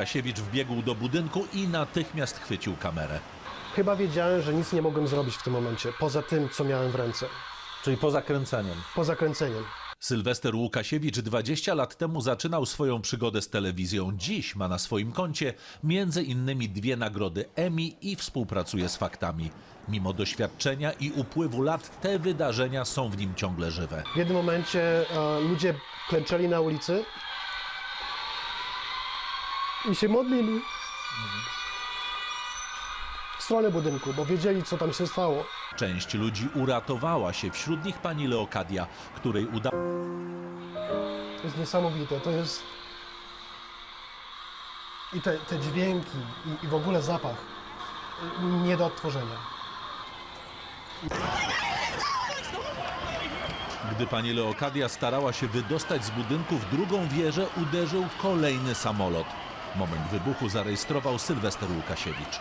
Łukasiewicz wbiegł do budynku i natychmiast chwycił kamerę. Chyba wiedziałem, że nic nie mogłem zrobić w tym momencie, poza tym, co miałem w ręce, Czyli poza kręceniem. poza kręceniem. Sylwester Łukasiewicz 20 lat temu zaczynał swoją przygodę z telewizją. Dziś ma na swoim koncie między innymi dwie nagrody Emmy i współpracuje z faktami. Mimo doświadczenia i upływu lat te wydarzenia są w nim ciągle żywe. W jednym momencie e, ludzie klęczeli na ulicy i się modlili w stronę budynku, bo wiedzieli, co tam się stało. Część ludzi uratowała się, wśród nich pani Leokadia, której udało To jest niesamowite, to jest... I te, te dźwięki, i, i w ogóle zapach, y, nie do odtworzenia. Gdy pani Leokadia starała się wydostać z budynku, w drugą wieżę uderzył kolejny samolot. Moment wybuchu zarejestrował Sylwester Łukasiewicz.